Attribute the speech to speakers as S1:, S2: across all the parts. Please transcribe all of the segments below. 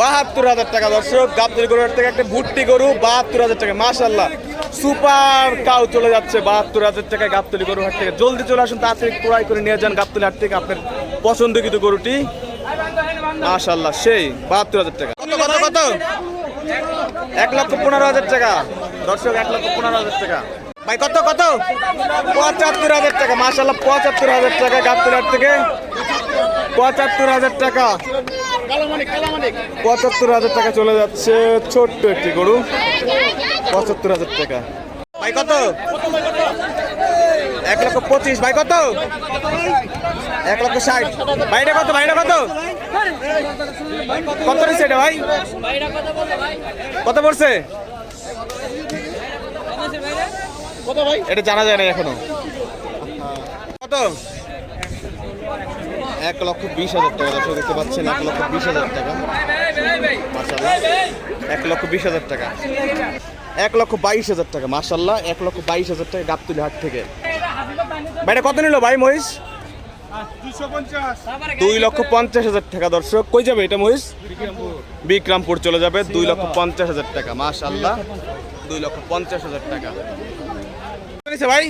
S1: বাহাত্তর হাজার টাকা, দর্শক। গাবতলি গরুর থেকে একটা ভুট্টি গরু, বাহাত্তর হাজার টাকা। মাশাল্লাহ সুপার কাউ চলে যাচ্ছে বাহাত্তর হাজার টাকায় গাবতলি গরুর হাট থেকে। জলদি চলে আসুন, তাড়াতাড়ি ক্রয় করে নিয়ে যান গাবতলি হাট থেকে আপনার পছন্দকৃত গরুটি। মাশাল্লাহ সেই বাহাত্তর হাজার টাকা। কত কত কত? এক লক্ষ পনেরো হাজার টাকা। দর্শক, এক লক্ষ পনেরো হাজার টাকা। ভাই, কত কত? পঁচাত্তর হাজার টাকা। মাশাল্লাহ পঁচাত্তর হাজার টাকা গাবতলি হাট থেকে। পঁচাত্তর হাজার টাকা। পঁচাত্তর হাজার টাকা চলে যাচ্ছে ছোট্ট একটি গরু। পঁচাত্তর হাজার টাকা। ভাই কত? এক লক্ষ পঁচিশ। ভাই কত? এক লক্ষ ষাট। ভাইটা কত? ভাইটা কত? কত নিচ্ছে এটা ভাই? কত পড়ছে? এটা জানা যায় না এখনও। কত? এক লক্ষ বিশ হাজার টাকা দর্শক দেখতে পাচ্ছেন, এক লক্ষ বিশ হাজার টাকা। এক লক্ষ বিশ হাজার টাকা। এক লক্ষ বাইশ হাজার টাকা মাশাল্লাহ এক লক্ষ বাইশ হাজার টাকা গাবতুলি হাট থেকে। ভাইটা কত নিল ভাই মহিষ? দুই লক্ষ পঞ্চাশ হাজার টাকা দর্শক। কই যাবে এটা মহিষ? বিক্রমপুর চলে যাবে, দুই লক্ষ পঞ্চাশ হাজার টাকা মাশাল্লাহ দুই লক্ষ পঞ্চাশ হাজার টাকা। ভাই?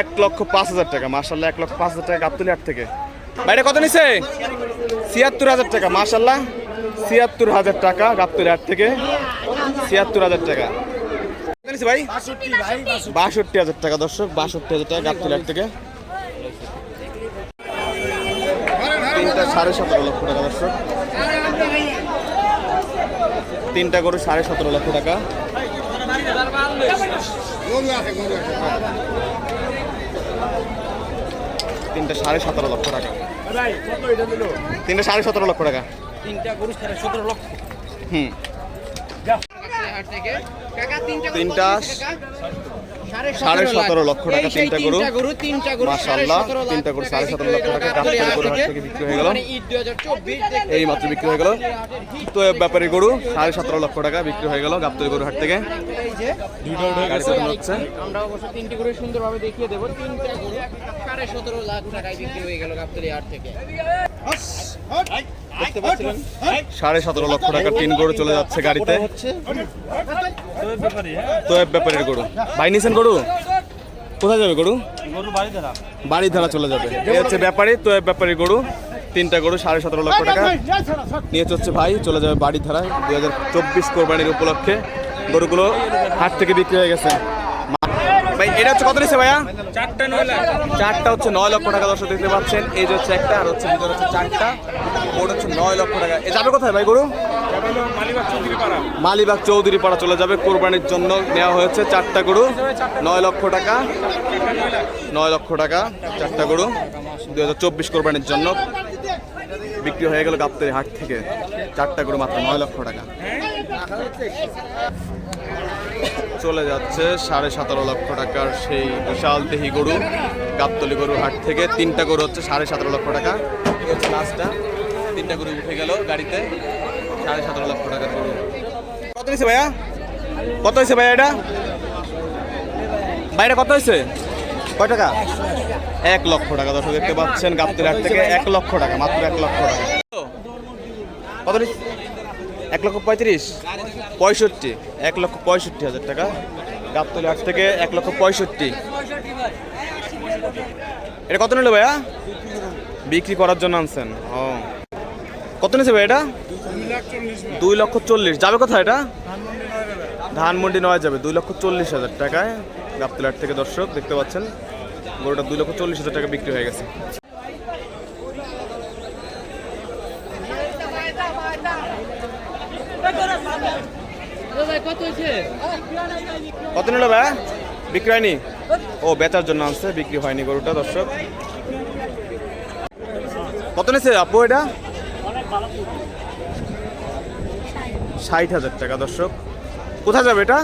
S1: এক লক্ষ পাঁচ হাজার টাকা মার্শাল্লাহ এক লক্ষ পাঁচ হাজার টাকা গাবতলি হাট থেকে। বাইরে কত নিছে? ছিয়াত্তর হাজার টাকা মার্শাল্লাহ ছিয়াত্তর হাজার টাকা গাবতলি হাট থেকে। ছিয়াত্তর হাজার টাকা। ভাই? বাষট্টি হাজার টাকা, দর্শক, বাষট্টি হাজার টাকা গাবতলি হাট থেকে। তিনটা সাড়ে সতেরো লক্ষ টাকা, দর্শক। তিনটা গরু সাড়ে সতেরো লক্ষ টাকা। তিনটা সাড়ে সতেরো লক্ষ টাকা। তিনটা সাড়ে সতেরো লক্ষ টাকা।
S2: তিনটা গরু সাড়ে সতেরো লক্ষ।
S1: হুম।
S2: তিনটা
S1: সাড়ে সতেরো লক্ষ টাকা তিনটা গরু।
S2: তিনটা গরু তিনটা গরু সাড়ে সতেরো
S1: লক্ষ টাকা গরু হাট থেকে বিক্রি হয়ে গেল।
S2: মানে ঈদ 2024 দেখতে
S1: এই মাত্র বিক্রি হয়ে গেল। তো ব্যাপারী গরু সাড়ে সতেরো লক্ষ টাকা বিক্রি হয়ে গেল গাবতলী গরু হাট থেকে।
S2: এই যে
S1: গাড়িতে ওঠানো হচ্ছে
S2: আমরা অবশ্য তিনটি গরু সুন্দরভাবে দেখিয়ে দেবো। তিনটা গরু সাড়ে সতেরো লাখ টাকায় বিক্রি হয়ে গেল গাবতলী হাট থেকে।
S1: সাড়ে সতেরো লক্ষ টাকা তিন গরু চলে যাচ্ছে গাড়িতে। তো এ ব্যাপারের গরু। ভাই নিছেন গরু? কোথায় যাবে গরু? বাড়ি ধারা চলে যাবে। এই হচ্ছে ব্যাপারী তো এ ব্যাপারী গরু। তিনটা গরু সাড়ে সতেরো লক্ষ টাকা। নিয়ে হচ্ছে ভাই চলে যাবে বাড়ি ধারায় দুই হাজার চব্বিশ কোরবানির উপলক্ষে গরুগুলো হাট থেকে বিক্রি হয়ে গেছে। ভাই এটা হচ্ছে কত নিচ্ছে ভাইয়া?
S3: চারটা নয়
S1: চারটা হচ্ছে নয় লক্ষ টাকা দর্শক দেখতে পাচ্ছেন। এই যে হচ্ছে একটা আর হচ্ছে ভিতরে হচ্ছে চারটা। মোট হচ্ছে নয় লক্ষ টাকা। এ যাবে কোথায় ভাই গরু?
S3: মালিবাগ চৌধুরী পাড়া
S1: চলে যাবে, কোরবানির জন্য নেওয়া হয়েছে চারটা গরু, নয় লক্ষ টাকা। নয় লক্ষ টাকা, চারটা গরু, দুই হাজার চব্বিশ কোরবানির জন্য বিক্রি হয়ে গেল গাবতলি হাট থেকে। চারটা গরু মাত্র নয় লক্ষ টাকা। চলে যাচ্ছে সাড়ে সতেরো লক্ষ টাকার সেই বিশাল দেহি গরু, গাবতলি গরু হাট থেকে। তিনটা গরু হচ্ছে সাড়ে সতেরো লক্ষ টাকা। লাস্টটা তিনটা গরু উঠে গেল গাড়িতে। সাড়ে সতেরো লক্ষ টাকার গরু কত হয়েছে ভাইয়া? কত হয়েছে ভাইয়া এটা? বাইরে কত হয়েছে? কয় টাকা? এক লক্ষ টাকা। দর্শক, দেখতে পাচ্ছেন গাবতলি হাট থেকে এক লক্ষ টাকা, মাত্র এক লক্ষ টাকা। কত এক লক্ষ পঁয়ত্রিশ? পঁয়ষট্টি। এক লক্ষ পঁয়ষট্টি হাজার টাকা। গাবতলি হাট থেকে এক লক্ষ পঁয়ষট্টি। এটা কত নিল ভাইয়া? বিক্রি করার জন্য আনছেন। ও। কত নিয়েছে ভাই এটা? দুই লক্ষ চল্লিশ। যাবে কোথায় এটা? ধানমন্ডি নয় যাবে। দুই লক্ষ চল্লিশ হাজার টাকায় গাবতলি হাট থেকে দর্শক দেখতে পাচ্ছেন। গরুটা দুই লক্ষ চল্লিশ হাজার টাকা বিক্রি হয়ে গেছে।
S2: কত
S1: নিল ভাই? বিক্রি হয়নি? ও, বেচার জন্য আনছে, বিক্রি হয়নি গরুটা, দর্শক। কত নিছে আপু এটা? ষাট হাজার টাকা দর্শক। কোথায় যাবে এটা?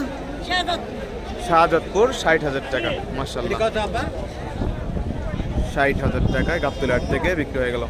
S1: শাহজাদপুর। ষাট হাজার টাকা মার্শাল্লাহ ষাট হাজার টাকায় গাবতুলাহাট হাট থেকে বিক্রি হয়ে গেল।